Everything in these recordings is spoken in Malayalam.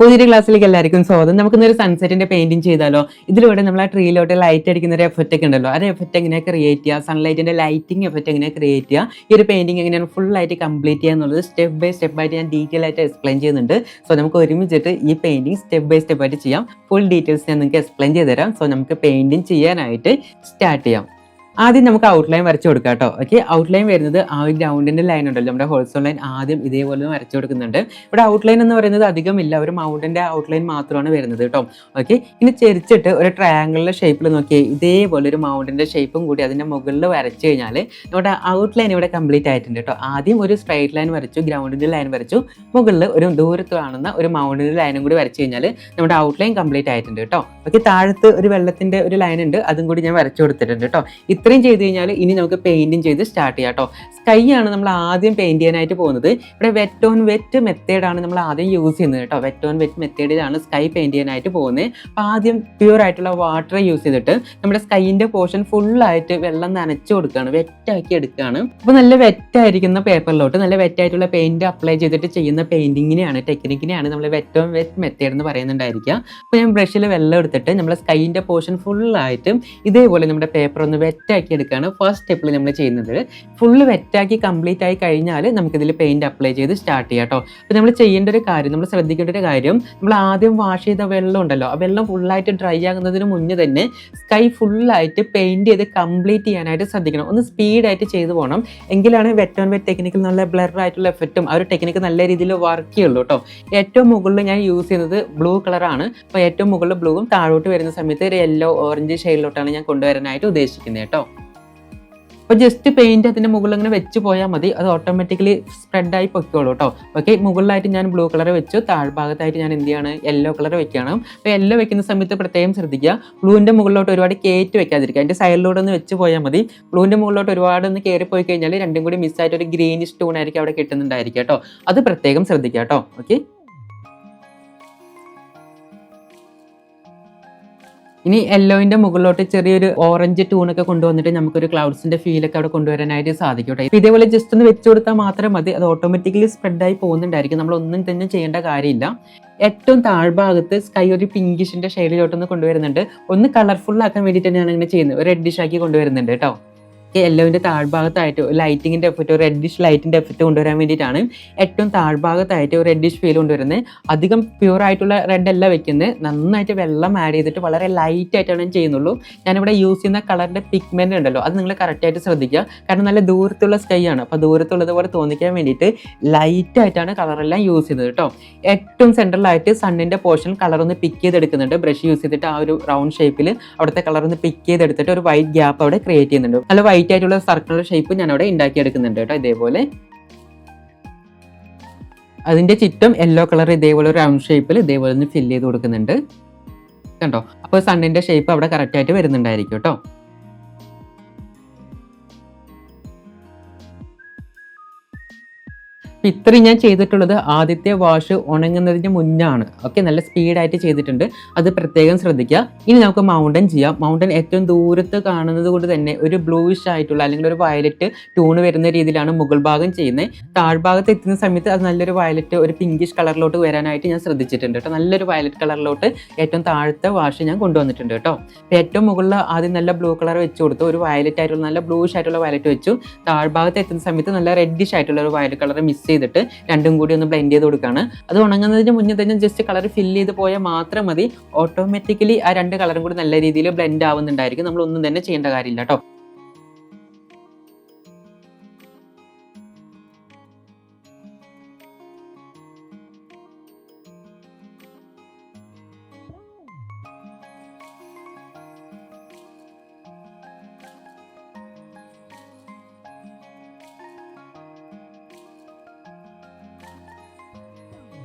പുതിയൊരു ക്ലാസ്സിലേക്ക് എല്ലാവർക്കും സ്വാഗതം. നമുക്ക് ഇന്നൊരു സൺസെറ്റിന്റെ പെയിന്റിംഗ് ചെയ്താലോ? ഇതിലൂടെ നമ്മൾ ആ ട്രീയിലോട്ട് ലൈറ്റ് അടിക്കുന്ന ഒരു എഫക്റ്റ് ഒക്കെ ഉണ്ടല്ലോ. ആ എഫക്റ്റ് എങ്ങനെ ക്രിയേറ്റ് ചെയ്യുക? സൺലൈറ്റിന്റെ ലൈറ്റിംഗ് എഫക്റ്റ് എങ്ങനെ ക്രിയേറ്റ് ചെയ്യുക? ഈ ഒരു പെയിന്റിംഗ് എങ്ങനെയാണ് ഫുൾ ആയിട്ട് കംപ്ലീറ്റ് ചെയ്യുക എന്നുള്ളത് സ്റ്റെപ്പ് ബൈ സ്റ്റെപ്പ് ആയിട്ട് ഞാൻ ഡീറ്റെയിൽ ആയിട്ട് എക്സ്പ്ലെയിൻ ചെയ്യുന്നുണ്ട്. സോ നമുക്ക് ഒരുമിച്ചിട്ട് ഈ പെയിന്റിംഗ് സ്റ്റെപ്പ് ബൈ സ്റ്റെപ്പ് ആയിട്ട് ചെയ്യാം. ഫുൾ ഡീറ്റെയിൽസ് ഞാൻ നിങ്ങൾക്ക് എക്സ്പ്ലെയിൻ ചെയ്ത് തരാം സോ നമുക്ക് പെയിന്റിംഗ് ചെയ്യാനായിട്ട് സ്റ്റാർട്ട് ചെയ്യാം. ആദ്യം നമുക്ക് ഔട്ട്ലൈൻ വരച്ചു കൊടുക്കാം കേട്ടോ ഓക്കെ ഔട്ട്ലൈൻ വരുന്നത് ആ ഒരു ഗ്രൗണ്ടിന്റെ ലൈൻ ഉണ്ടല്ലോ. നമ്മുടെ ഹോൾസോൺ ലൈൻ ആദ്യം ഇതേപോലെ വരച്ചു കൊടുക്കുന്നുണ്ട്. ഇവിടെ ഔട്ട്ലൈൻ എന്ന് പറയുന്നത് അധികം ഇല്ല. ഒരു മൗണ്ടിന്റെ ഔട്ട്ലൈൻ മാത്രമാണ് വരുന്നത് കേട്ടോ ഓക്കെ ഇനി ചെരിച്ചിട്ട് ഒരു ട്രയാങ്കിളിന്റെ ഷേപ്പിൽ നോക്കിയേ. ഇതേപോലെ ഒരു മൗണ്ടിന്റെ ഷേപ്പും കൂടി അതിന്റെ മുകളിൽ വരച്ചു കഴിഞ്ഞാൽ നമ്മുടെ ഔട്ട്ലൈൻ ഇവിടെ കംപ്ലീറ്റ് ആയിട്ടുണ്ട് കേട്ടോ ആദ്യം ഒരു സ്ട്രൈറ്റ് ലൈൻ വരച്ചു ഗ്രൗണ്ടിന്റെ ലൈൻ വരച്ചു. മുകളിൽ ഒരു ദൂരത്ത് കാണുന്ന ഒരു മൗണ്ടിന്റെ ലൈനും കൂടി വരച്ചു കഴിഞ്ഞാൽ നമ്മുടെ ഔട്ട്ലൈൻ കംപ്ലീറ്റ് ആയിട്ടുണ്ട് കേട്ടോ ഓക്കെ താഴത്ത് ഒരു വെള്ളത്തിന്റെ ഒരു ലൈൻ ഉണ്ട്. അതും കൂടി ഞാൻ വരച്ചു കൊടുത്തിട്ടുണ്ട് കേട്ടോ ഇത്രയും ചെയ്ത് കഴിഞ്ഞാൽ ഇനി നമുക്ക് പെയിന്റിങ് ചെയ്ത് സ്റ്റാർട്ട് ചെയ്യാം കേട്ടോ സ്കൈ ആണ് നമ്മൾ ആദ്യം പെയിന്റ് ചെയ്യാനായിട്ട് പോകുന്നത്. ഇവിടെ വെറ്റ് ഓൺ വെറ്റ് മെത്തേഡാണ് നമ്മൾ ആദ്യം യൂസ് ചെയ്യുന്നത് കേട്ടോ വെറ്റ് ഓൺ വെറ്റ് മെത്തേഡിലാണ് സ്കൈ പെയിന്റ് ചെയ്യാനായിട്ട് പോകുന്നത്. അപ്പോൾ ആദ്യം പ്യൂർ ആയിട്ടുള്ള വാട്ടർ യൂസ് ചെയ്തിട്ട് നമ്മുടെ സ്കൈന്റെ പോർഷൻ ഫുള്ളായിട്ട് വെള്ളം നനച്ചു കൊടുക്കുകയാണ്. വെറ്റാക്കി എടുക്കുകയാണ്. അപ്പോൾ നല്ല വെറ്റായിരിക്കുന്ന പേപ്പറിലോട്ട് നല്ല വെറ്റായിട്ടുള്ള പെയിന്റ് അപ്ലൈ ചെയ്തിട്ട് ചെയ്യുന്ന പെയിന്റിങ്ങിനെയാണ് ടെക്നിക്കിനെയാണ് നമ്മൾ വെറ്റ് ഓൺ വെറ്റ് മെത്തേഡ് എന്ന് പറയുന്നുണ്ടായിരിക്കുക. അപ്പോൾ ഞാൻ ബ്രഷിൽ വെള്ളം എടുത്തിട്ട് നമ്മുടെ സ്കൈന്റെ പോർഷൻ ഫുള്ളായിട്ടും ഇതേപോലെ നമ്മുടെ പേപ്പർ ഒന്ന് വെറ്റാക്കി എടുക്കുകയാണ് ഫസ്റ്റ് സ്റ്റെപ്പിൽ നമ്മൾ ചെയ്യുന്നത്. ഫുള്ള് വെറ്റാക്കി കംപ്ലീറ്റ് ആയി കഴിഞ്ഞാൽ നമുക്കിതിൽ പെയിന്റ് അപ്ലൈ ചെയ്ത് സ്റ്റാർട്ട് ചെയ്യാം കേട്ടോ അപ്പോൾ നമ്മൾ ചെയ്യേണ്ട ഒരു കാര്യം നമ്മൾ ശ്രദ്ധിക്കേണ്ട ഒരു കാര്യം നമ്മൾ ആദ്യം വാഷ് ചെയ്ത വെള്ളം ഉണ്ടല്ലോ ആ വെള്ളം ഫുള്ളായിട്ട് ഡ്രൈ ആകുന്നതിന് മുന്നേ തന്നെ സ്കൈ ഫുള്ളായിട്ട് പെയിന്റ് ചെയ്ത് കംപ്ലീറ്റ് ചെയ്യാനായിട്ട് ശ്രദ്ധിക്കണം. ഒന്ന് സ്പീഡായിട്ട് ചെയ്തു പോകണം എങ്കിലാണ് വെറ്റ് ഓൺ വെറ്റ് ടെക്നിക്കിൽ നല്ല ബ്ലർ ആയിട്ടുള്ള എഫക്റ്റും ആ ഒരു ടെക്നിക്ക് നല്ല രീതിയിൽ വർക്ക് ചെയ്യുള്ളൂ കേട്ടോ ഏറ്റവും മുകളിൽ ഞാൻ യൂസ് ചെയ്യുന്നത് ബ്ലൂ കളറാണ് അപ്പോൾ ഏറ്റവും മുകളിൽ ബ്ലൂവും താഴോട്ട് വരുന്ന സമയത്ത് ഒരു യെല്ലോ ഓറഞ്ച് ഷെയ്ഡിലോട്ടാണ് ഞാൻ കൊണ്ടുവരാനായിട്ട് ഉദ്ദേശിക്കുന്നത് കേട്ടോ അപ്പോൾ ജസ്റ്റ് പെയിന്റ് അതിന്റെ മുകളിൽ ഇങ്ങനെ വെച്ച് പോയാൽ മതി. അത് ഓട്ടോമാറ്റിക്കലി സ്പ്രെഡായി പൊയ്ക്കോളൂ കേട്ടോ ഓക്കെ മുകളിലായിട്ട് ഞാൻ ബ്ലൂ കളർ വെച്ചു. താഴ്ഭാഗത്തായിട്ട് ഞാൻ എന്ത് ചെയ്യാണ്? യെല്ലോ കളർ വെക്കണം അപ്പോൾ യെല്ലോ വെക്കുന്ന സമയത്ത് പ്രത്യേകം ശ്രദ്ധിക്കുക. ബ്ലൂവിന്റെ മുകളിലോട്ട് ഒരുപാട് കയറ്റി വെക്കാതിരിക്കുക. അതിന്റെ സൈഡിലൂടെ ഒന്ന് വെച്ച് പോയാൽ മതി. ബ്ലൂവിന്റെ മുകളിലോട്ട് ഒരുപാട് ഒന്ന് കയറി പോയി കഴിഞ്ഞാൽ രണ്ടും കൂടി മിസ്സായിട്ട് ഒരു ഗ്രീനിഷ് ടൂൺ ആയിരിക്കും അവിടെ കിട്ടുന്നുണ്ടായിരിക്കും കേട്ടോ അത് പ്രത്യേകം ശ്രദ്ധിക്കുക കേട്ടോ ഓക്കെ ഇനി യെല്ലോയിന്റെ മുകളിലോട്ട് ചെറിയൊരു ഓറഞ്ച് ടൂണൊക്കെ കൊണ്ടുവന്നിട്ട് നമുക്കൊരു ക്ലൗഡ്സിന്റെ ഒക്കെ അവിടെ കൊണ്ടുവരാനായിട്ട് സാധിക്കും ഇതേപോലെ ജസ്റ്റ് ഒന്ന് വെച്ചു കൊടുത്താൽ മാത്രം മതി. അത് ഓട്ടോമാറ്റിക്കലി സ്പ്രെഡായി പോകുന്നുണ്ടായിരിക്കും. നമ്മൾ ഒന്നും തന്നെ ചെയ്യേണ്ട കാര്യമില്ല. ഏറ്റവും താഴ്ഭാഗത്ത് സ്കൈ ഒരു പിങ്കിഷിന്റെ ഷെയ്ഡിലോട്ടൊന്ന് കൊണ്ടുവരുന്നുണ്ട്. ഒന്ന് കളർഫുൾ ആക്കാൻ വേണ്ടിയിട്ട് തന്നെയാണ് ഇങ്ങനെ ചെയ്യുന്നത്. റെഡിഷ് ആക്കി കൊണ്ടുവരുന്നുണ്ട് കേട്ടോ. യെല്ലോവിന്റെ താഴ്ഭാഗത്തായിട്ട് ലൈറ്റിങ്ങിന്റെ എഫക്റ്റ് റെഡിഷ് ലൈറ്റിന്റെ എഫക്റ്റ് കൊണ്ടുവരാൻ വേണ്ടിയിട്ടാണ് ഏറ്റവും താഴ്ഭാഗത്തായിട്ട് ഒരു റെഡിഷ് ഫീൽ കൊണ്ടുവരുന്നത് അധികം പ്യൂർ ആയിട്ടുള്ള റെഡ് അല്ല വെക്കുന്നത് നന്നായിട്ട് വെള്ളം ആഡ് ചെയ്തിട്ട് വളരെ ലൈറ്റ് ആയിട്ടാണ് ഞാൻ ചെയ്യുന്നുള്ളൂ. ഞാനിവിടെ യൂസ് ചെയ്യുന്ന കളറിന്റെ പിഗ്മെന്റ് ഉണ്ടല്ലോ അത് നിങ്ങൾ കറക്റ്റായിട്ട് ശ്രദ്ധിക്കുക. കാരണം നല്ല ദൂരത്തുള്ള സ്കൈ ആണ്. അപ്പോൾ ദൂരത്തുള്ളത് പോലെ തോന്നിക്കാൻ വേണ്ടിയിട്ട് ലൈറ്റായിട്ടാണ് കളറെല്ലാം യൂസ് ചെയ്യുന്നത് കേട്ടോ. ഏറ്റവും സെൻട്രലായിട്ട് സണ്ണിന്റെ പോർഷൻ കളർ ഒന്ന് പിക്ക് ചെയ്തെടുക്കുന്നുണ്ട്. ബ്രഷ് യൂസ് ചെയ്തിട്ട് ആ ഒരു റൗണ്ട് ഷേപ്പിൽ അവിടുത്തെ കളർ ഒന്ന് പിക്ക് ചെയ്തെടുത്തിട്ട് ഒരു വൈറ്റ് ഗ്യാപ്പ് അവിടെ ക്രിയേറ്റ് ചെയ്യുന്നുണ്ട്. നല്ല വൈറ്റ് ആയിട്ടുള്ള സർക്കിളുടെ ഷേപ്പ് ഞാൻ അവിടെ ഉണ്ടാക്കിയെടുക്കുന്നുണ്ട് കേട്ടോ ഇതേപോലെ. അതിന്റെ ചുറ്റും യെല്ലോ കളർ ഇതേപോലെ റൗണ്ട് ഷേപ്പിൽ ഇതേപോലെ ഒന്ന് ഫില്ല് ചെയ്ത് കൊടുക്കുന്നുണ്ട്. കണ്ടോ? അപ്പോൾ സണ്ണിന്റെ ഷേപ്പ് അവിടെ കറക്റ്റ് ആയിട്ട് വരുന്നുണ്ടായിരിക്കും കേട്ടോ. അപ്പൊ ഇത്രയും ഞാൻ ചെയ്തിട്ടുള്ളത് ആദ്യത്തെ വാഷ് ഉണങ്ങുന്നതിന് മുന്നാണ്. ഓക്കെ നല്ല സ്പീഡായിട്ട് ചെയ്തിട്ടുണ്ട്. അത് പ്രത്യേകം ശ്രദ്ധിക്കുക. ഇനി നമുക്ക് മൗണ്ടൻ ചെയ്യാം. മൗണ്ടൻ ഏറ്റവും ദൂരത്ത് കാണുന്നത് കൊണ്ട് തന്നെ ഒരു ബ്ലൂയിഷ് ആയിട്ടുള്ള അല്ലെങ്കിൽ ഒരു വയലറ്റ് ടൂണ് വരുന്ന രീതിയിലാണ് മുകൾ ഭാഗം ചെയ്യുന്നത്. താഴ്ഭാഗത്ത് എത്തുന്ന സമയത്ത് അത് നല്ലൊരു വയലറ്റ് ഒരു പിങ്കിഷ് കളറിലോട്ട് വരാനായിട്ട് ഞാൻ ശ്രദ്ധിച്ചിട്ടുണ്ട് കേട്ടോ. നല്ലൊരു വയലറ്റ് കളറിലോട്ട് ഏറ്റവും താഴത്തെ വാഷ് ഞാൻ കൊണ്ടുവന്നിട്ടുണ്ട് കേട്ടോ. അപ്പോൾ ഏറ്റവും മുകളിൽ ആദ്യം നല്ല ബ്ലൂ കളർ വെച്ച് കൊടുത്തു. ഒരു വയലറ്റ് ആയിട്ടുള്ള നല്ല ബ്ലൂയിഷ് ആയിട്ടുള്ള വയലറ്റ് വെച്ചു. താഴ്ഭാഗത്ത് എത്തുന്ന സമയത്ത് നല്ല റെഡിഷ് ആയിട്ടുള്ള ഒരു വയലറ്റ് കളർ മിസ് ചെയ്തിട്ട് രണ്ടും കൂടി ഒന്ന് ബ്ലെൻഡ് ചെയ്ത് കൊടുക്കുകയാണ് അത് ഉണങ്ങുന്നതിന് മുന്നേ തന്നെ ജസ്റ്റ് കളർ ഫില്ല് ചെയ്ത് പോയാൽ മാത്രം മതി. ഓട്ടോമാറ്റിക്കലി ആ രണ്ട് കളറും കൂടി നല്ല രീതിയിൽ ബ്ലെൻഡ് ആവുന്നുണ്ടായിരിക്കും. നമ്മൾ ഒന്നും തന്നെ ചെയ്യേണ്ട കാര്യമില്ല കേട്ടോ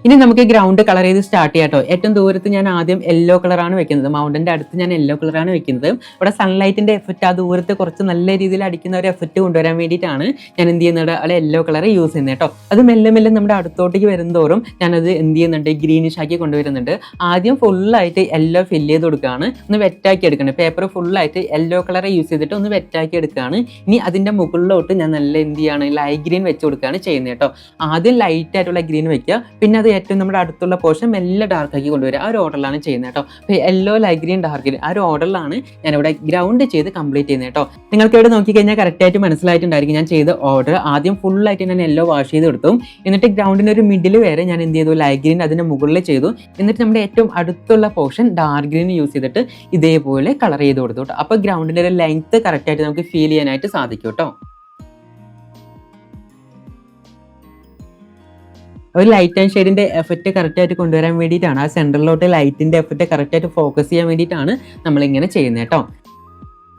ഇനി നമുക്ക് ഗ്രൗണ്ട് കളർ ചെയ്ത് സ്റ്റാർട്ട് ചെയ്യാം കേട്ടോ ഏറ്റവും ദൂരത്ത് ഞാൻ ആദ്യം യെല്ലോ കളറാണ് വെക്കുന്നത്. മൗണ്ടന്റെ അടുത്ത് ഞാൻ യെല്ലോ കളറാണ് വെക്കുന്നത്. ഇവിടെ സൺലൈറ്റിന്റെ എഫക്റ്റ് ആ ദൂരത്ത് കുറച്ച് നല്ല രീതിയിൽ അടിക്കുന്ന ഒരു എഫക്റ്റ് കൊണ്ടുവരാൻ വേണ്ടിയിട്ടാണ് ഞാൻ എന്ത് ചെയ്യുന്നത്? അവിടെ യെല്ലോ കളർ യൂസ് ചെയ്യുന്നത് കേട്ടോ അത് മെല്ലെ മെല്ലെ നമ്മുടെ അടുത്തോട്ടേക്ക് വരുന്നതോറും ഞാനത് എന്ത് ചെയ്യുന്നുണ്ട്? ഗ്രീനിഷ് ആക്കി കൊണ്ടുവരുന്നുണ്ട്. ആദ്യം ഫുള്ളായിട്ട് യെല്ലോ ഫില്ല് ചെയ്ത് കൊടുക്കുകയാണ്. ഒന്ന് വെറ്റാക്കി എടുക്കണം. പേപ്പർ ഫുള്ളായിട്ട് യെല്ലോ കളർ യൂസ് ചെയ്തിട്ട് ഒന്ന് വെറ്റാക്കി എടുക്കുകയാണ്. ഇനി അതിന്റെ മുകളിലോട്ട് ഞാൻ നല്ല എന്ത് ചെയ്യാണ്? ലൈറ്റ് ഗ്രീൻ വെച്ച് കൊടുക്കുകയാണ് ചെയ്യുന്നത് കേട്ടോ ആദ്യം ലൈറ്റ് ആയിട്ടുള്ള ഗ്രീൻ വെക്കുക. പിന്നെ അത് ഏറ്റവും നമ്മുടെ അടുത്തുള്ള പോർഷൻ മെല്ലെ ഡാർക്കാക്കി കൊണ്ടുവരിക. ആ ഒരു ഓർഡറിലാണ് ചെയ്യുന്നത് കേട്ടോ. അപ്പോൾ yellow light green dark green ആ ഒരു ഓർഡറിലാണ് ഞാനിവിടെ ഗ്രൗണ്ട് ചെയ്ത് കംപ്ലീറ്റ് ചെയ്യുന്നത് കേട്ടോ. നിങ്ങൾക്ക് ഇവിടെ നോക്കിക്കഴിഞ്ഞാൽ കറക്റ്റായിട്ട് മനസ്സിലായിട്ടുണ്ടായിരിക്കും ഞാൻ ചെയ്ത ഓർഡർ ആദ്യം ഫുള്ളായിട്ട് ഞാൻ യെല്ലോ വാഷ് ചെയ്ത് എടുത്തു. എന്നിട്ട് ഗ്രൗണ്ടിന്റെ ഒരു മിഡിൽ വരെ ഞാൻ എന്ത് ചെയ്തു? ലൈറ്റ് ഗ്രീൻ അതിന്റെ മുകളിൽ ചെയ്തു. എന്നിട്ട് നമ്മുടെ ഏറ്റവും അടുത്തുള്ള പോർഷൻ ഡാർക്ക് ഗ്രീൻ യൂസ് ചെയ്തിട്ട് ഇതേപോലെ കളർ ചെയ്ത് കൊടുത്തു കേട്ടോ. അപ്പോൾ ഗ്രൗണ്ടിന്റെ ഒരു ലെങ്ത്ത് കറക്റ്റായിട്ട് നമുക്ക് ഫീൽ ചെയ്യാനായിട്ട് സാധിക്കും കേട്ടോ. ഒരു ലൈറ്റ് ആൻഡ് ഷെയ്ഡിന്റെ എഫക്റ്റ് കറക്റ്റായിട്ട് കൊണ്ടുവരാൻ വേണ്ടിയിട്ടാണ്. ആ സെന്ററിലോട്ട് ലൈറ്റിന്റെ എഫക്റ്റ് കറക്റ്റായിട്ട് ഫോക്കസ് ചെയ്യാൻ വേണ്ടിയിട്ടാണ് നമ്മൾ ഇങ്ങനെ ചെയ്യുന്നത് കേട്ടോ.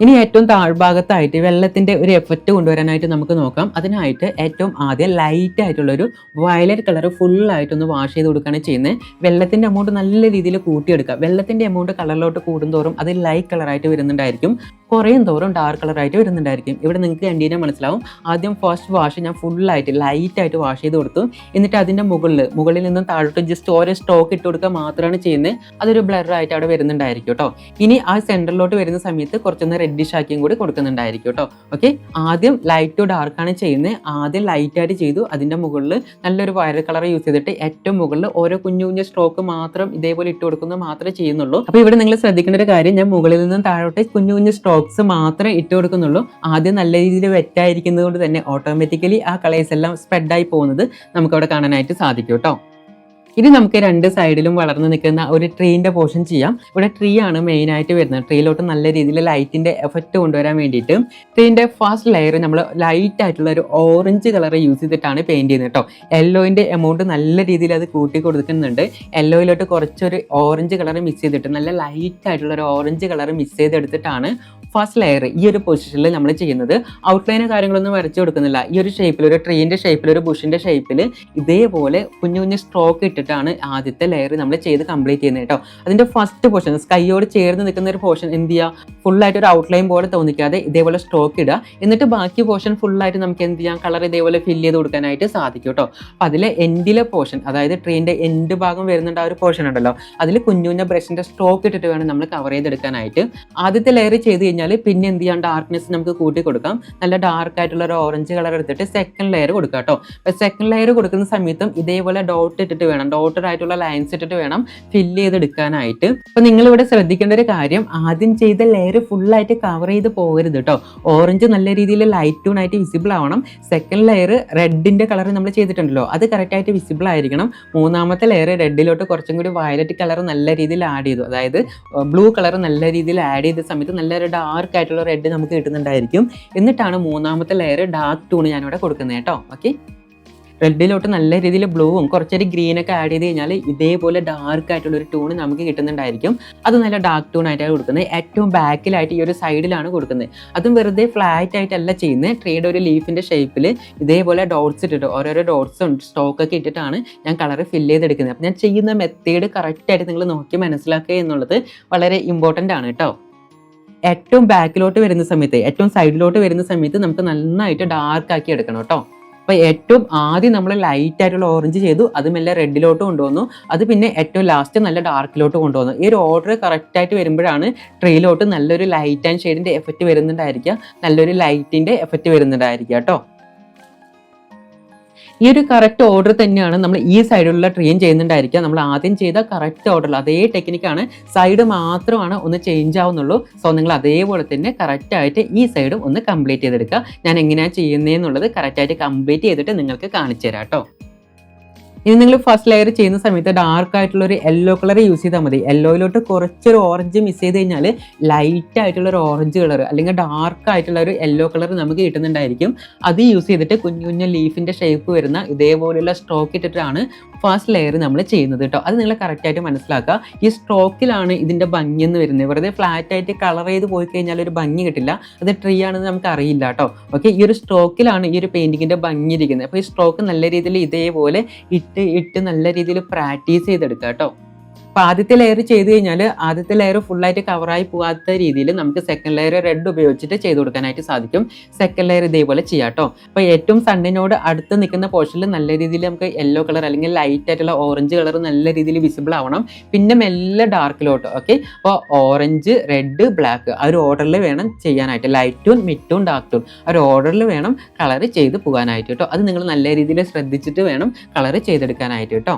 ഇനി ഏറ്റവും താഴ്ഭാഗത്തായിട്ട് വെള്ളത്തിന്റെ ഒരു എഫക്റ്റ് കൊണ്ടുവരാനായിട്ട് നമുക്ക് നോക്കാം. അതിനായിട്ട് ഏറ്റവും ആദ്യം ലൈറ്റ് ആയിട്ടുള്ള ഒരു വയലറ്റ് കളർ ഫുൾ ആയിട്ടൊന്ന് വാഷ് ചെയ്ത് കൊടുക്കുകയാണ് ചെയ്യുന്നത്. വെള്ളത്തിന്റെ എമൗണ്ട് നല്ല രീതിയിൽ കൂട്ടിയെടുക്കുക. വെള്ളത്തിന്റെ എമൗണ്ട് കളറിലോട്ട് കൂടുന്തോറും അത് ലൈറ്റ് കളറായിട്ട് വരുന്നുണ്ടായിരിക്കും. കുറയും തോറും ഡാർക്ക് കളറായിട്ട് വരുന്നുണ്ടായിരിക്കും. ഇവിടെ നിങ്ങൾക്ക് കണ്ടീനെ മനസ്സിലാവും. ആദ്യം ഫസ്റ്റ് വാഷ് ഞാൻ ഫുള്ളായിട്ട് ലൈറ്റ് ആയിട്ട് വാഷ് ചെയ്ത് കൊടുത്തു. എന്നിട്ട് അതിന്റെ മുകളിൽ മുകളിൽ നിന്നും താഴോട്ട് ജസ്റ്റ് ഓരോ സ്റ്റോക്ക് ഇട്ട് കൊടുക്കുക മാത്രമാണ് ചെയ്യുന്നത്. അതൊരു ബ്ലർ ആയിട്ട് അവിടെ വരുന്നുണ്ടായിരിക്കും കേട്ടോ. ഇനി ആ സെന്ററിലോട്ട് വരുന്ന സമയത്ത് കുറച്ചൊന്ന് റെഡിഷ് ആക്കിയും കൂടി കൊടുക്കുന്നുണ്ടായിരിക്കും കേട്ടോ. ഓക്കെ ആദ്യം ലൈറ്റ് ടു ഡാർക്കാണ് ചെയ്യുന്നത്. ആദ്യം ലൈറ്റായിട്ട് ചെയ്തു. അതിന്റെ മുകളിൽ നല്ലൊരു വയർ കളർ യൂസ് ചെയ്തിട്ട് ഏറ്റവും മുകളിൽ ഓരോ കുഞ്ഞു കുഞ്ഞു സ്ട്രോക്ക് മാത്രം ഇതേപോലെ ഇട്ട് കൊടുക്കുന്നത് മാത്രമേ ചെയ്യുന്നുള്ളൂ. അപ്പോൾ ഇവിടെ നിങ്ങൾ ശ്രദ്ധിക്കേണ്ട ഒരു കാര്യം ഞാൻ മുകളിൽ നിന്നും താഴോട്ട് കുഞ്ഞു കുഞ്ഞു സ്ട്രോക്സ് മാത്രമേ ഇട്ട് കൊടുക്കുന്നുള്ളൂ. ആദ്യം നല്ല രീതിയിൽ വെറ്റായിരിക്കുന്നത് കൊണ്ട് തന്നെ ഓട്ടോമാറ്റിക്കലി ആ കളേഴ്സ് എല്ലാം സ്പ്രെഡായി പോകുന്നത് നമുക്കവിടെ കാണാനായിട്ട് സാധിക്കും കേട്ടോ. ഇനി നമുക്ക് രണ്ട് സൈഡിലും വളർന്നു നിൽക്കുന്ന ഒരു ട്രീന്റെ പോർഷൻ ചെയ്യാം. ഇവിടെ ട്രീ ആണ് മെയിൻ ആയിട്ട് വരുന്നത്. ട്രീയിലോട്ട് നല്ല രീതിയിൽ ലൈറ്റിന്റെ എഫക്റ്റ് കൊണ്ടുവരാൻ വേണ്ടിയിട്ട് ട്രീന്റെ ഫസ്റ്റ് ലെയർ നമ്മൾ ലൈറ്റ് ആയിട്ടുള്ള ഒരു ഓറഞ്ച് കളർ യൂസ് ചെയ്തിട്ടാണ് പെയിന്റ് ചെയ്യുന്നത് കേട്ടോ. യെല്ലോയിന്റെ എമൗണ്ട് നല്ല രീതിയിൽ അത് കൂട്ടി കൊടുക്കുന്നുണ്ട് യെല്ലോയിലോട്ട് കുറച്ചൊരു ഓറഞ്ച് കളർ മിക്സ് ചെയ്തിട്ട് നല്ല ലൈറ്റ് ആയിട്ടുള്ള ഒരു ഓറഞ്ച് കളർ മിക്സ് ചെയ്തെടുത്തിട്ടാണ് ഫസ്റ്റ് ലെയർ ഈ ഒരു പൊസിഷനിൽ നമ്മൾ ചെയ്യുന്നത് ഔട്ട്ലൈന് കാര്യങ്ങളൊന്നും വരച്ചു കൊടുക്കുന്നില്ല. ഈ ഒരു ഷേപ്പിൽ ഒരു ട്രീന്റെ ഷേപ്പിൽ ഒരു ബുഷിന്റെ ഷേപ്പിൽ ഇതേപോലെ കുഞ്ഞു കുഞ്ഞു സ്ട്രോക്ക് ഇട്ടിട്ടാണ് ആദ്യത്തെ ലെയർ നമ്മൾ ചെയ്ത് കംപ്ലീറ്റ് ചെയ്യുന്നത് കേട്ടോ. അതിന്റെ ഫസ്റ്റ് പോർഷൻ സ്കൈയോട് ചേർന്ന് നിൽക്കുന്ന ഒരു പോർഷൻ എന്ത് ചെയ്യുക ഫുള്ളായിട്ട് ഒരു ഔട്ട്ലൈൻ പോലെ തോന്നിക്കാതെ ഇതേപോലെ സ്ട്രോക്ക് ഇടുക. എന്നിട്ട് ബാക്കി പോർഷൻ ഫുള്ളായിട്ട് നമുക്ക് എന്ത് ചെയ്യാം? കളർ ഇതേപോലെ ഫില്ല് ചെയ്ത് കൊടുക്കാനായിട്ട് സാധിക്കും കേട്ടോ. അപ്പോൾ അതിലെ എൻഡിലെ പോർഷൻ അതായത് ട്രീന്റെ എൻഡ് ഭാഗം വരുന്നുണ്ട് ആ ഒരു പോർഷൻ ഉണ്ടല്ലോ. അതിൽ കുഞ്ഞു കുഞ്ഞ ബ്രഷിന്റെ സ്ട്രോക്ക് ഇട്ടിട്ട് വേണം നമ്മൾ കവർ ചെയ്തെടുക്കാനായിട്ട്. ആദ്യത്തെ ലെയർ ചെയ്ത് കഴിഞ്ഞാൽ പിന്നെ എന്ത് ചെയ്യാം? ഡാർക്ക്നെസ് നമുക്ക് കൂട്ടി കൊടുക്കാം. നല്ല ഡാർക്ക് ആയിട്ടുള്ള ഒരു ഓറഞ്ച് കളർ എടുത്തിട്ട് സെക്കൻഡ് ലെയർ കൊടുക്കാം കേട്ടോ അപ്പോൾ സെക്കൻഡ് ലെയർ കൊടുക്കുന്ന സമയത്തും ഇതേപോലെ ഡോട്ട് ഇട്ടിട്ട് വേണം. ഡോട്ടഡ് ആയിട്ടുള്ള ലൈൻസ് ഇട്ടിട്ട് വേണം ഫില്ല് ചെയ്തെടുക്കാനായിട്ട്. അപ്പോൾ നിങ്ങളിവിടെ ശ്രദ്ധിക്കേണ്ട ഒരു കാര്യം ആദ്യം ചെയ്ത ലെയർ ഫുള്ളായിട്ട് കവർ ചെയ്ത് പോകരുത് കേട്ടോ ഓറഞ്ച് നല്ല രീതിയിൽ ലൈറ്റ് ടൂൺ ആയിട്ട് വിസിബിൾ ആവണം. സെക്കൻഡ് ലെയർ റെഡിന്റെ കളർ നമ്മൾ ചെയ്തിട്ടുണ്ടല്ലോ അത് കറക്റ്റായിട്ട് വിസിബിൾ ആയിരിക്കണം. മൂന്നാമത്തെ ലെയർ റെഡിലോട്ട് കുറച്ചും കൂടി വയലറ്റ് കളർ നല്ല രീതിയിൽ ആഡ് ചെയ്തു. അതായത് ബ്ലൂ കളർ നല്ല രീതിയിൽ ആഡ് ചെയ്ത സമയത്ത് നല്ലൊരു ആയിട്ടുള്ള റെഡ് നമുക്ക് കിട്ടുന്നുണ്ടായിരിക്കും. എന്നിട്ടാണ് മൂന്നാമത്തെ ലെയർ ഡാർക്ക് ടൂൺ ഞാനിവിടെ കൊടുക്കുന്നത് കേട്ടോ. ഓക്കെ റെഡിലോട്ട് നല്ല രീതിയിൽ ബ്ലൂവും കുറച്ചൊരു ഗ്രീനൊക്കെ ആഡ് ചെയ്ത് കഴിഞ്ഞാൽ ഇതേപോലെ ഡാർക്ക് ആയിട്ടുള്ള ഒരു ടൂൺ നമുക്ക് കിട്ടുന്നുണ്ടായിരിക്കും. അത് നല്ല ഡാർക്ക് ടൂൺ ആയിട്ടാണ് കൊടുക്കുന്നത്. ഏറ്റവും ബാക്കിലായിട്ട് ഈ ഒരു സൈഡിലാണ് കൊടുക്കുന്നത്. അതും വെറുതെ ഫ്ലാറ്റ് ആയിട്ടല്ല ചെയ്യുന്നത്. ട്രീയുടെ ഒരു ലീഫിന്റെ ഷേപ്പിൽ ഇതേപോലെ ഡോട്ട്സ് ഇട്ടിട്ട് ഓരോരോ ഡോട്ട്സും സ്റ്റോക്കൊക്കെ ഇട്ടിട്ടാണ് ഞാൻ കളർ ഫില്ല് ചെയ്തെടുക്കുന്നത്. അപ്പം ഞാൻ ചെയ്യുന്ന മെത്തേഡ് കറക്റ്റായിട്ട് നിങ്ങൾ നോക്കി മനസ്സിലാക്കുക എന്നുള്ളത് വളരെ ഇമ്പോർട്ടന്റ് ആണ് കേട്ടോ. ഏറ്റവും ബാക്കിലോട്ട് വരുന്ന സമയത്ത് ഏറ്റവും സൈഡിലോട്ട് വരുന്ന സമയത്ത് നമുക്ക് നന്നായിട്ട് ഡാർക്ക് ആക്കി എടുക്കണം കേട്ടോ. അപ്പോൾ ഏറ്റവും ആദ്യം നമ്മൾ ലൈറ്റ് ആയിട്ടുള്ള ഓറഞ്ച് ചെയ്തു അത് മെല്ലെ റെഡിലോട്ട് കൊണ്ടുവന്നു. അത് പിന്നെ ഏറ്റവും ലാസ്റ്റ് നല്ല ഡാർക്കിലോട്ട് കൊണ്ടുവന്നു. ഈ ഒരു ഓർഡർ കറക്റ്റായിട്ട് വരുമ്പോഴാണ് ട്രീയിലോട്ട് നല്ലൊരു ലൈറ്റ് ആൻഡ് ഷെയ്ഡിന്റെ എഫക്റ്റ് വരുന്നുണ്ടായിരിക്കുക. നല്ലൊരു ലൈറ്റിന്റെ എഫക്റ്റ് വരുന്നുണ്ടായിരിക്കുക കേട്ടോ. ഈ ഒരു കറക്റ്റ് ഓർഡർ തന്നെയാണ് നമ്മൾ ഈ സൈഡിലുള്ള ട്രെയിൻ ചെയ്യുന്നുണ്ടായിരിക്കുക. നമ്മൾ ആദ്യം ചെയ്ത കറക്റ്റ് ഓർഡറിൽ അതേ ടെക്നിക്കാണ് സൈഡ് മാത്രമാണ് ഒന്ന് ചേഞ്ച് ആവുന്നുള്ളൂ. സോ നിങ്ങൾ അതേപോലെ തന്നെ കറക്റ്റായിട്ട് ഈ സൈഡും ഒന്ന് കംപ്ലീറ്റ് ചെയ്തെടുക്കുക. ഞാൻ എങ്ങനെയാണ് ചെയ്യുന്നതെന്നുള്ളത് കറക്റ്റായിട്ട് കംപ്ലീറ്റ് ചെയ്തിട്ട് നിങ്ങൾക്ക് കാണിച്ചു തരാം കേട്ടോ. ഇനി നിങ്ങൾ ഫസ്റ്റ് ലെയർ ചെയ്യുന്ന സമയത്ത് ഡാർക്ക് ആയിട്ടുള്ള ഒരു യെല്ലോ കളർ യൂസ് ചെയ്താൽ മതി. യെല്ലോയിലോട്ട് കുറച്ചൊരു ഓറഞ്ച് മിസ് ചെയ്ത് കഴിഞ്ഞാൽ ലൈറ്റ് ആയിട്ടുള്ള ഒരു ഓറഞ്ച് കളർ അല്ലെങ്കിൽ ഡാർക്ക് ആയിട്ടുള്ള ഒരു യെല്ലോ കളർ നമുക്ക് കിട്ടുന്നുണ്ടായിരിക്കും. അത് യൂസ് ചെയ്തിട്ട് കുഞ്ഞു കുഞ്ഞു ലീഫിന്റെ ഷേപ്പ് വരുന്ന ഇതേപോലെയുള്ള സ്ട്രോക്ക് ഇട്ടിട്ടാണ് ഫസ്റ്റ് ലെയർ നമ്മൾ ചെയ്യുന്നത് കേട്ടോ അത് നിങ്ങൾ കറക്റ്റ് ആയിട്ട് മനസ്സിലാക്കുക. ഈ സ്ട്രോക്കിലാണ് ഇതിന്റെ ഭംഗി എന്ന് വരുന്നത്. വെറുതെ ഫ്ലാറ്റ് ആയിട്ട് കളർ ചെയ്ത് പോയി കഴിഞ്ഞാൽ ഒരു ഭംഗി കിട്ടില്ല. അത് ട്രീ ആണെന്ന് നമുക്ക് അറിയില്ല കേട്ടോ ഓക്കെ ഈ ഒരു സ്ട്രോക്കിലാണ് ഈ ഒരു പെയിന്റിങ്ങിന്റെ ഭംഗി ഇരിക്കുന്നത്. അപ്പോൾ ഈ സ്ട്രോക്ക് നല്ല രീതിയിൽ ഇതേപോലെ ഇട്ട് ഇട്ട് നല്ല രീതിയിൽ പ്രാക്ടീസ് ചെയ്തെടുക്കുക കേട്ടോ അപ്പോൾ ആദ്യത്തെ ലെയർ ചെയ്ത് കഴിഞ്ഞാൽ ആദ്യത്തെ ലെയർ ഫുള്ളായിട്ട് കവറായി പോകാത്ത രീതിയിൽ നമുക്ക് സെക്കൻഡ് ലെയർ റെഡ് ഉപയോഗിച്ചിട്ട് ചെയ്ത് കൊടുക്കാനായിട്ട് സാധിക്കും. സെക്കൻഡ് ലെയർ ഇതേപോലെ ചെയ്യാം കേട്ടോ അപ്പോൾ ഏറ്റവും സണ്ണിനോട് അടുത്ത് നിൽക്കുന്ന പോർഷനിൽ നല്ല രീതിയിൽ നമുക്ക് യെല്ലോ കളർ അല്ലെങ്കിൽ ലൈറ്റ് ആയിട്ടുള്ള ഓറഞ്ച് കളർ നല്ല രീതിയിൽ വിസിബിൾ ആവണം. പിന്നെ മെല്ലെ ഡാർക്കിലോട്ട് ഓക്കെ അപ്പോൾ ഓറഞ്ച് റെഡ് ബ്ലാക്ക് ആ ഒരു ഓർഡറിൽ വേണം ചെയ്യാനായിട്ട്. Light tone mid tone dark tone ആ ഒരു ഓർഡറിൽ വേണം കളർ ചെയ്ത് പോകാനായിട്ട് കേട്ടോ അത് നിങ്ങൾ നല്ല രീതിയിൽ ശ്രദ്ധിച്ചിട്ട് വേണം കളർ ചെയ്തെടുക്കാനായിട്ട് കേട്ടോ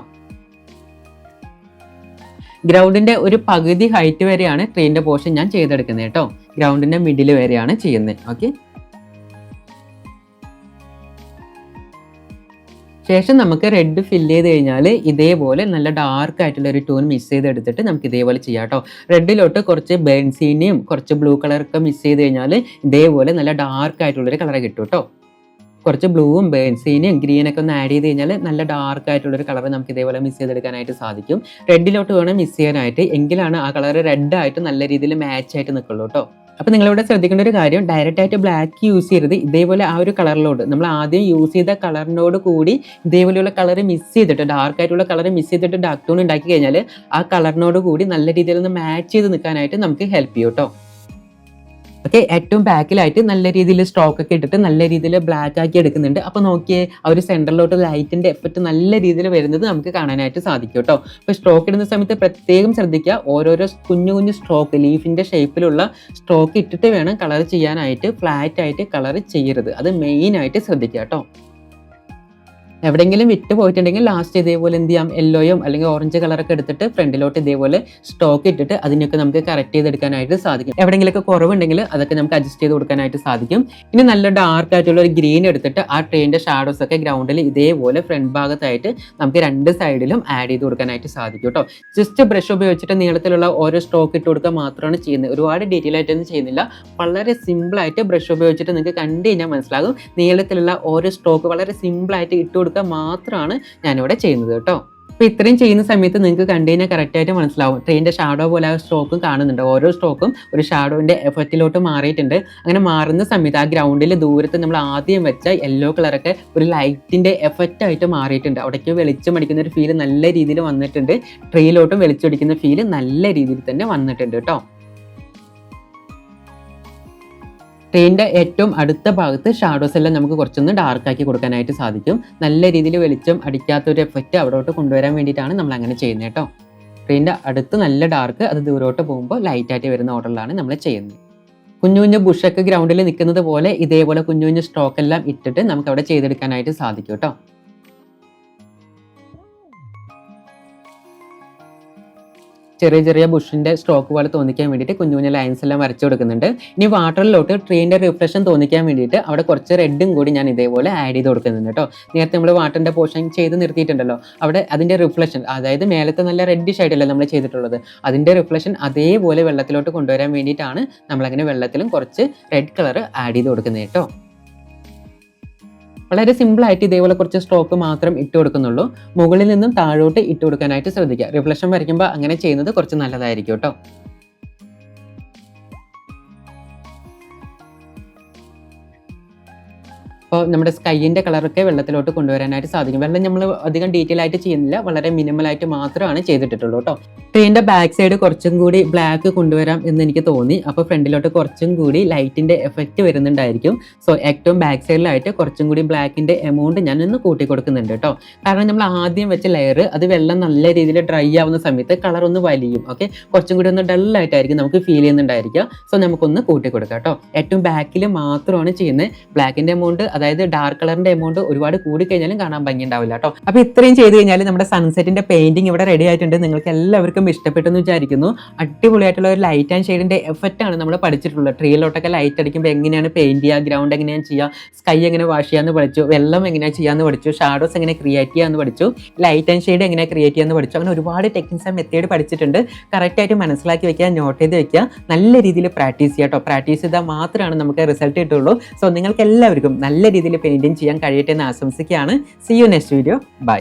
ഗ്രൗണ്ടിന്റെ ഒരു പകുതി ഹൈറ്റ് വരെയാണ് ട്രീന്റെ പോർഷൻ ഞാൻ ചെയ്തെടുക്കുന്നത് കേട്ടോ. ഗ്രൗണ്ടിന്റെ മിഡിൽ വരെയാണ് ചെയ്യുന്നത്. ഓക്കെ ശേഷം നമുക്ക് റെഡ് ഫില്ല് ചെയ്ത് കഴിഞ്ഞാൽ ഇതേപോലെ നല്ല ഡാർക്ക് ആയിട്ടുള്ള ഒരു ടൂൺ മിസ് ചെയ്തെടുത്തിട്ട് നമുക്ക് ഇതേപോലെ ചെയ്യാം കേട്ടോ. റെഡിലോട്ട് കുറച്ച് ബെൻസീനെയും കുറച്ച് ബ്ലൂ കളറൊക്കെ മിസ് ചെയ്ത് കഴിഞ്ഞാൽ ഇതേപോലെ നല്ല ഡാർക്ക് ആയിട്ടുള്ളൊരു കളർ കിട്ടും കേട്ടോ. കുറച്ച് ബ്ലൂവും ബേൺസീനും ഗ്രീനൊക്കെ ഒന്ന് ആഡ് ചെയ്ത് കഴിഞ്ഞാൽ നല്ല ഡാർക്ക് ആയിട്ടുള്ളൊരു കളർ നമുക്ക് ഇതേപോലെ മിസ് ചെയ്തെടുക്കാനായിട്ട് സാധിക്കും. റെഡിലോട്ട് വേണം മിസ് ചെയ്യാനായിട്ട്. എങ്കിലാണ് ആ കളർ റെഡ് ആയിട്ട് നല്ല രീതിയിൽ മാച്ച് ആയിട്ട് നിൽക്കുള്ളൂ കേട്ടോ അപ്പോൾ നിങ്ങളിവിടെ ശ്രദ്ധിക്കേണ്ട ഒരു കാര്യം ഡയറക്റ്റ് ആയിട്ട് ബ്ലാക്ക് യൂസ് ചെയ്യരുത്. ഇതേപോലെ ആ ഒരു കളറിലോട്ട് നമ്മൾ ആദ്യം യൂസ് ചെയ്ത കളറിനോട് കൂടി ഇതേപോലെയുള്ള കളർ മിസ് ചെയ്തിട്ട് ഡാർക്ക് ആയിട്ടുള്ള കളർ മിസ് ചെയ്തിട്ട് ഡാർക്ക് ടോൺ ഉണ്ടാക്കി കഴിഞ്ഞാൽ ആ കളറിനോട് കൂടി നല്ല രീതിയിൽ ഒന്ന് മാച്ച് ചെയ്ത് നിൽക്കാനായിട്ട് നമുക്ക് ഹെൽപ്പ് ചെയ്യും കേട്ടോ ഓക്കെ ഏറ്റവും ബാക്കിലായിട്ട് നല്ല രീതിയിൽ സ്ട്രോക്ക് ഒക്കെ ഇട്ടിട്ട് നല്ല രീതിയിൽ ബ്ലാക്ക് ആക്കി എടുക്കുന്നുണ്ട്. അപ്പോൾ നോക്കിയേ ആ ഒരു സെന്ററിലോട്ട് ലൈറ്റിന്റെ എഫക്റ്റ് നല്ല രീതിയിൽ വരുന്നത് നമുക്ക് കാണാനായിട്ട് സാധിക്കും കേട്ടോ അപ്പോൾ സ്ട്രോക്ക് ഇടുന്ന സമയത്ത് പ്രത്യേകം ശ്രദ്ധിക്കുക. ഓരോരോ കുഞ്ഞു കുഞ്ഞു സ്ട്രോക്ക് ലീഫിന്റെ ഷേപ്പിലുള്ള സ്ട്രോക്ക് ഇട്ടിട്ട് വേണം കളർ ചെയ്യാനായിട്ട് ഫ്ലാറ്റ് ആയിട്ട് കളർ ചെയ്യരുത്. അത് മെയിനായിട്ട് ശ്രദ്ധിക്കുക കേട്ടോ എവിടെയെങ്കിലും വിറ്റ് പോയിട്ടുണ്ടെങ്കിൽ ലാസ്റ്റ് ഇതേപോലെ എന്ത് ചെയ്യാം? യെല്ലോയും അല്ലെങ്കിൽ ഓറഞ്ച് കളറൊക്കെ എടുത്തിട്ട് ഫ്രണ്ടിലോട്ട് ഇതേപോലെ സ്റ്റോക്ക് ഇട്ടിട്ട് അതിനൊക്കെ നമുക്ക് കറക്റ്റ് ചെയ്തെടുക്കാനായിട്ട് സാധിക്കും. എവിടെയെങ്കിലൊക്കെ കുറവുണ്ടെങ്കിൽ അതൊക്കെ നമുക്ക് അഡ്ജസ്റ്റ് ചെയ്ത് കൊടുക്കാനായിട്ട് സാധിക്കും. ഇനി നല്ല ഡാർക്ക് ആയിട്ടുള്ള ഒരു ഗ്രീൻ എടുത്തിട്ട് ആ ട്രെയിനിന്റെ ഷാഡോസ് ഒക്കെ ഗ്രൗണ്ടിൽ ഇതേപോലെ ഫ്രണ്ട് ഭാഗത്തായിട്ട് നമുക്ക് രണ്ട് സൈഡിലും ആഡ് ചെയ്ത് കൊടുക്കാനായിട്ട് സാധിക്കും കേട്ടോ. ജസ്റ്റ് ബ്രഷ് ഉപയോഗിച്ചിട്ട് നീളത്തിലുള്ള ഓരോ സ്റ്റോക്ക് ഇട്ട് കൊടുക്കുക മാത്രമാണ് ചെയ്യുന്നത്. ഒരുപാട് ഡീറ്റെയിൽ ആയിട്ടൊന്നും ചെയ്യുന്നില്ല. വളരെ സിമ്പിൾ ആയിട്ട് ബ്രഷ് ഉപയോഗിച്ചിട്ട് നിങ്ങൾക്ക് കണ്ടു കഴിഞ്ഞാൽ മനസ്സിലാകും. നീളത്തിലുള്ള ഓരോ സ്റ്റോക്ക് വളരെ സിമ്പിൾ ആയിട്ട് ഇട്ട് കൊടുക്കുക മാത്രമാണ് ഞാനിവിടെ ചെയ്യുന്നത് കേട്ടോ. അപ്പോൾ ഇത്രയും ചെയ്യുന്ന സമയത്ത് നിങ്ങൾക്ക് കണ്ടെയ്നർ കറക്റ്റായിട്ട് മനസ്സിലാവും. ട്രെയിന്റെ ഷാഡോ പോലെ ആ സ്ട്രോക്കും കാണുന്നുണ്ട്. ഓരോ സ്ട്രോക്കും ഒരു ഷാഡോന്റെ എഫക്റ്റിലോട്ട് മാറിയിട്ടുണ്ട്. അങ്ങനെ മാറുന്ന സമയത്ത് ആ ഗ്രൗണ്ടിൽ ദൂരത്ത് നമ്മൾ ആദ്യം വെച്ച യെല്ലോ കളറൊക്കെ ഒരു ലൈറ്റിന്റെ എഫക്റ്റായിട്ട് മാറിയിട്ടുണ്ട്. അവിടേക്ക് വെളിച്ചം അടിക്കുന്ന ഒരു ഫീൽ നല്ല രീതിയിൽ വന്നിട്ടുണ്ട്. ട്രെയിലോട്ടും വെളിച്ചടിക്കുന്ന ഫീൽ നല്ല രീതിയിൽ തന്നെ വന്നിട്ടുണ്ട് കേട്ടോ. ട്രെയിനിന്റെ ഏറ്റവും അടുത്ത ഭാഗത്ത് ഷാഡോസ് എല്ലാം നമുക്ക് കുറച്ചൊന്ന് ഡാർക്കാക്കി കൊടുക്കാനായിട്ട് സാധിക്കും. നല്ല രീതിയിൽ വെളിച്ചം അടിക്കാത്ത ഒരു എഫക്റ്റ് അവിടോട്ട് കൊണ്ടുവരാൻ വേണ്ടിയിട്ടാണ് നമ്മൾ അങ്ങനെ ചെയ്യുന്നത് കേട്ടോ. പെയിന്റെ അടുത്ത് നല്ല ഡാർക്ക് അത് ദൂരോട്ട് പോകുമ്പോൾ ലൈറ്റായിട്ട് വരുന്ന ഓർഡറിലാണ് നമ്മൾ ചെയ്യുന്നത്. കുഞ്ഞു കുഞ്ഞു ബുഷൊക്കെ ഗ്രൗണ്ടിൽ നിൽക്കുന്നത് പോലെ ഇതേപോലെ കുഞ്ഞു കുഞ്ഞു സ്ട്രോക്ക് എല്ലാം ഇട്ടിട്ട് നമുക്ക് അവിടെ ചെയ്തെടുക്കാനായിട്ട് സാധിക്കും കേട്ടോ. ചെറിയ ചെറിയ ബുഷിന്റെ സ്ട്രോക്ക് പോലെ തോന്നിക്കാൻ വേണ്ടിയിട്ട് കുഞ്ഞു കുഞ്ഞു ലൈൻസ് എല്ലാം വരച്ചു കൊടുക്കുന്നുണ്ട്. ഇനി വാട്ടറിലോട്ട് ട്രീന്റെ റിഫ്ലക്ഷൻ തോന്നിക്കാൻ വേണ്ടിയിട്ട് അവിടെ കുറച്ച് റെഡും കൂടി ഞാൻ ഇതേപോലെ ആഡ് ചെയ്ത് കൊടുക്കുന്നുണ്ട് കേട്ടോ നേരത്തെ നമ്മൾ വാട്ടറിന്റെ പോർഷൻ ചെയ്ത് നിർത്തിയിട്ടുണ്ടല്ലോ. അവിടെ അതിന്റെ റിഫ്ലക്ഷൻ അതായത് മേലത്തെ നല്ല റെഡിഷ് ആയിട്ടല്ലേ നമ്മൾ ചെയ്തിട്ടുള്ളത്. അതിന്റെ റിഫ്ലക്ഷൻ അതേപോലെ വെള്ളത്തിലോട്ട് കൊണ്ടുവരാൻ വേണ്ടിയിട്ടാണ് നമ്മളങ്ങനെ വെള്ളത്തിലും കുറച്ച് റെഡ് കളർ ആഡ് ചെയ്ത് കൊടുക്കുന്നത് കേട്ടോ വളരെ സിമ്പിൾ ആയിട്ട് ഇതേപോലെ കുറച്ച് സ്ട്രോക്ക് മാത്രം ഇട്ട് കൊടുക്കുന്നുള്ളൂ. മുകളിൽ നിന്നും താഴോട്ട് ഇട്ട് കൊടുക്കാനായിട്ട് ശ്രദ്ധിക്കുക. റിഫ്ലക്ഷൻ വരയ്ക്കുമ്പോൾ അങ്ങനെ ചെയ്യുന്നത് കുറച്ച് നല്ലതായിരിക്കും കേട്ടോ. അപ്പോൾ നമ്മുടെ സ്കൈയിന്റെ കളറൊക്കെ വെള്ളത്തിലോട്ട് കൊണ്ടുവരാനായിട്ട് സാധിക്കും. വെള്ളം നമ്മൾ അധികം ഡീറ്റെയിൽ ആയിട്ട് ചെയ്യുന്നില്ല വളരെ മിനിമൽ ആയിട്ട് മാത്രമാണ് ചെയ്തിട്ടുള്ളൂ കേട്ടോ ട്രെയിന്റെ ബാക്ക് സൈഡ് കുറച്ചും കൂടി ബ്ലാക്ക് കൊണ്ടുവരാം എന്ന് എനിക്ക് തോന്നി. അപ്പോൾ ഫ്രണ്ടിലോട്ട് കുറച്ചും കൂടി ലൈറ്റിന്റെ എഫക്റ്റ് വരുന്നുണ്ടായിരിക്കും. സോ ഏറ്റവും ബാക്ക് സൈഡിലായിട്ട് കുറച്ചും കൂടി ബ്ലാക്കിന്റെ എമൗണ്ട് ഞാൻ ഇന്ന് കൂട്ടി കൊടുക്കുന്നുണ്ട് കേട്ടോ കാരണം നമ്മൾ ആദ്യം വെച്ച ലെയർ അത് വെള്ളം നല്ല രീതിയിൽ ഡ്രൈ ആവുന്ന സമയത്ത് കളർ ഒന്ന് വലിയും ഓക്കെ കുറച്ചും കൂടി ഒന്ന് ഡൾ ആയിട്ടായിരിക്കും നമുക്ക് ഫീൽ ചെയ്യുന്നുണ്ടായിരിക്കുക. സോ നമുക്കൊന്ന് കൂട്ടി കൊടുക്കാം കേട്ടോ ഏറ്റവും ബാക്കിൽ മാത്രമാണ് ചെയ്യുന്നത്. ബ്ലാക്കിന്റെ എമൗണ്ട് അതായത് ഡാർക്ക് കളറിന്റെ എമൗണ്ട് ഒരുപാട് കൂടി കഴിഞ്ഞാലും കാണാൻ ഭംഗി ഉണ്ടാവില്ല കേട്ടോ അപ്പോൾ ഇത്രയും ചെയ്ത് കഴിഞ്ഞാൽ നമ്മുടെ സൺസെറ്റിന്റെ പെയിന്റിംഗ് ഇവിടെ റെഡി ആയിട്ടുണ്ട്. നിങ്ങൾക്ക് എല്ലാവർക്കും ഇഷ്ടപ്പെട്ടെന്ന് വിചാരിക്കുന്നു. അടിപൊളിയായിട്ടുള്ള ഒരു ലൈറ്റ് ആൻഡ് ഷെയ്ഡിന്റെ എഫക്റ്റ് ആണ് നമ്മൾ പഠിച്ചിട്ടുള്ളത്. ട്രീയിലോട്ടൊക്കെ ലൈറ്റ് അടിക്കുമ്പോൾ എങ്ങനെയാണ് പെയിന്റ് ചെയ്യുക ഗ്രൗണ്ട് എങ്ങനെയാണ് ചെയ്യുക സ്കൈ എങ്ങനെ വാഷ് ചെയ്യാന്ന് പഠിച്ചു വെള്ളം എങ്ങനെയാണ് ചെയ്യാന്ന് പഠിച്ചു ഷാഡോസ് എങ്ങനെ ക്രിയേറ്റ് ചെയ്യാന്ന് പഠിച്ചു ലൈറ്റ് ആൻഡ് ഷെയ്ഡ് എങ്ങനെ ക്രിയേറ്റ് ചെയ്യാന്ന് പഠിച്ചു. അങ്ങനെ ഒരുപാട് ടെക്നിക്സ് ആൻഡ് മെത്തേഡ് പഠിച്ചിട്ടുണ്ട്. കറക്റ്റ് ആയിട്ട് മനസ്സിലാക്കി വെക്കുക നോട്ട് ചെയ്ത് വെക്കുക. നല്ല രീതിയിൽ പ്രാക്ടീസ് ചെയ്യാം കേട്ടോ പ്രാക്ടീസ് ചെയ്താൽ മാത്രമാണ് നമുക്ക് റിസൾട്ട് കിട്ടുള്ളൂ സോ നിങ്ങൾക്ക് എല്ലാവർക്കും നല്ല രീതിയിൽ പെയിന്റിങ് ചെയ്യാൻ കഴിയട്ടെ എന്ന് ആശംസിക്കുകയാണ്. See you next video bye